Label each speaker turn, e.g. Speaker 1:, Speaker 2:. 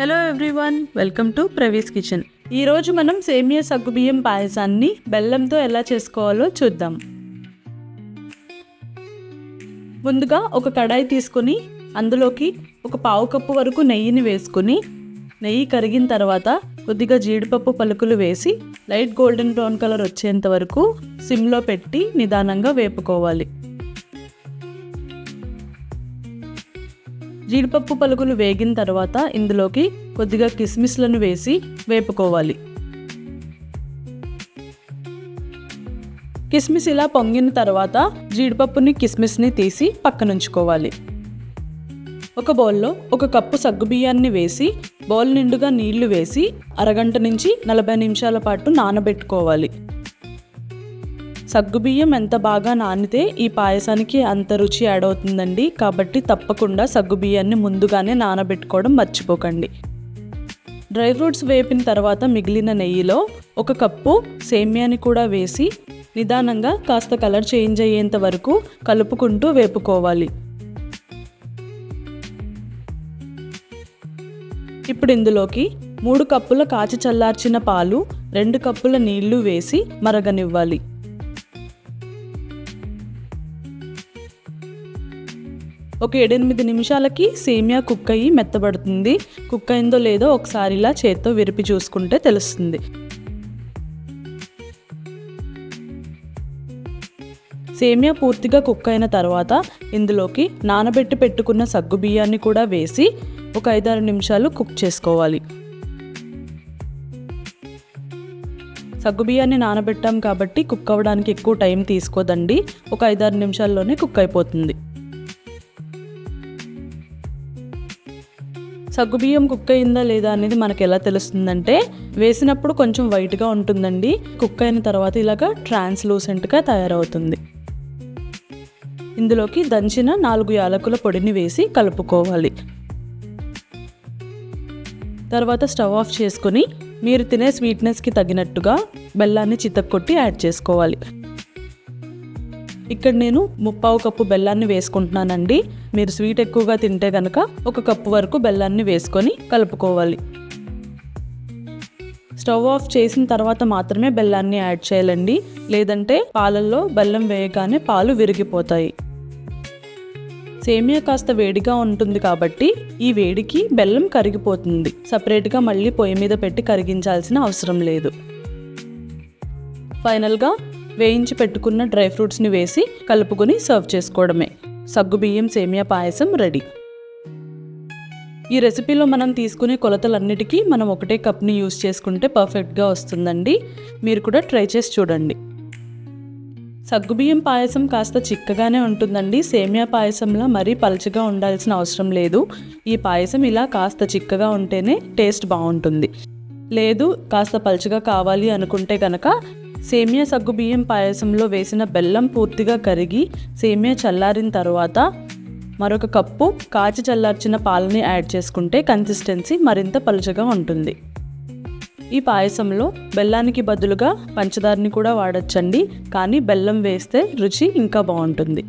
Speaker 1: Hello everyone welcome to Pravee's kitchen ఈరోజు మనం సేమియా సగ్గుబియ్యం పాయసాన్ని బెల్లంతో ఎలా చేసుకోవాలో చూద్దాం. ముందుగా ఒక కడాయి తీసుకొని అందులోకి ఒక పావు కప్పు వరకు నెయ్యిని వేసుకుని నెయ్యి కరిగిన తర్వాత కొద్దిగా జీడిపప్పు పలుకులు వేసి లైట్ గోల్డెన్ బ్రౌన్ కలర్ వచ్చేంత వరకు సిమ్లో పెట్టి నిదానంగా వేపుకోవాలి. జీడిపప్పు పలుకులు వేగిన తర్వాత ఇందులోకి కొద్దిగా కిస్మిస్లను వేసి వేపుకోవాలి. కిస్మిస్ ఇలా పొంగిన తర్వాత జీడిపప్పుని కిస్మిస్ని తీసి పక్కనుంచుకోవాలి. ఒక బౌల్లో ఒక కప్పు సగ్గుబియ్యాన్ని వేసి బౌల్ నిండుగా నీళ్ళు వేసి అరగంట నుంచి నలభై నిమిషాల పాటు నానబెట్టుకోవాలి. సగ్గుబియ్యం ఎంత బాగా నానితే ఈ పాయసానికి అంత రుచి యాడ్ అవుతుందండి. కాబట్టి తప్పకుండా సగ్గుబియ్యాన్ని ముందుగానే నానబెట్టుకోవడం మర్చిపోకండి. డ్రై ఫ్రూట్స్ వేపిన తర్వాత మిగిలిన నెయ్యిలో ఒక కప్పు సేమ్యాని కూడా వేసి నిదానంగా కాస్త కలర్ చేంజ్ అయ్యేంత వరకు కలుపుకుంటూ వేపుకోవాలి. ఇప్పుడు ఇందులోకి మూడు కప్పుల కాచి చల్లార్చిన పాలు రెండు కప్పుల నీళ్ళు వేసి మరగనివ్వాలి. ఒక ఏడెనిమిది నిమిషాలకి సేమియా కుక్ అయ్యి మెత్తబడుతుంది. కుక్ అయిందో లేదో ఒకసారి ఇలా చేత్తో విరిపి చూసుకుంటే తెలుస్తుంది. సేమియా పూర్తిగా కుక్ అయిన తర్వాత ఇందులోకి నానబెట్టి పెట్టుకున్న సగ్గు బియ్యాన్ని కూడా వేసి ఒక ఐదారు నిమిషాలు కుక్ చేసుకోవాలి. సగ్గుబియ్యాన్ని నానబెట్టాం కాబట్టి కుక్ అవ్వడానికి ఎక్కువ టైం తీసుకోదండి. ఒక ఐదారు నిమిషాల్లోనే కుక్ అయిపోతుంది. సగ్గుబియ్యం కుక్ అయిందా లేదా అనేది మనకు ఎలా తెలుస్తుందంటే వేసినప్పుడు కొంచెం వైట్గా ఉంటుందండి. కుక్ అయిన తర్వాత ఇలాగా ట్రాన్స్లూసెంట్గా తయారవుతుంది. ఇందులోకి దంచిన నాలుగు యాలకుల పొడిని వేసి కలుపుకోవాలి. తర్వాత స్టవ్ ఆఫ్ చేసుకొని మీరు తినే స్వీట్నెస్కి తగినట్టుగా బెల్లాన్ని చితక్కొట్టి యాడ్ చేసుకోవాలి. ఇక్కడ నేను ముప్పావు కప్పు బెల్లాన్ని వేసుకుంటున్నానండి. మీరు స్వీట్ ఎక్కువగా తింటే కనుక ఒక కప్పు వరకు బెల్లాన్ని వేసుకొని కలుపుకోవాలి. స్టవ్ ఆఫ్ చేసిన తర్వాత మాత్రమే బెల్లాన్ని యాడ్ చేయాలండి. లేదంటే పాలల్లో బెల్లం వేయగానే పాలు విరిగిపోతాయి. సేమియా కాస్త వేడిగా ఉంటుంది కాబట్టి ఈ వేడికి బెల్లం కరిగిపోతుంది. సపరేట్గా మళ్ళీ పొయ్యి మీద పెట్టి కరిగించాల్సిన అవసరం లేదు. ఫైనల్గా వేయించి పెట్టుకున్న డ్రై ఫ్రూట్స్ని వేసి కలుపుకొని సర్వ్ చేసుకోవడమే. సగ్గుబియ్యం సేమియా పాయసం రెడీ. ఈ రెసిపీలో మనం తీసుకునే కొలతలన్నిటికీ మనం ఒకటే కప్ని యూస్ చేసుకుంటే పర్ఫెక్ట్గా వస్తుందండి. మీరు కూడా ట్రై చేసి చూడండి. సగ్గుబియ్యం పాయసం కాస్త చిక్కగానే ఉంటుందండి. సేమియా పాయసంలా మరీ పలుచగా ఉండాల్సిన అవసరం లేదు. ఈ పాయసం ఇలా కాస్త చిక్కగా ఉంటేనే టేస్ట్ బాగుంటుంది. లేదు కాస్త పలుచగా కావాలి అనుకుంటే కనుక సేమియా సగ్గుబియ్యం పాయసంలో వేసిన బెల్లం పూర్తిగా కరిగి సేమియా చల్లారిన తర్వాత మరొక కప్పు కాచి చల్లార్చిన పాలని యాడ్ చేసుకుంటే కన్సిస్టెన్సీ మరింత పలుచగా ఉంటుంది. ఈ పాయసంలో బెల్లానికి బదులుగా పంచదారని కూడా వాడచ్చండి కానీ బెల్లం వేస్తే రుచి ఇంకా బాగుంటుంది.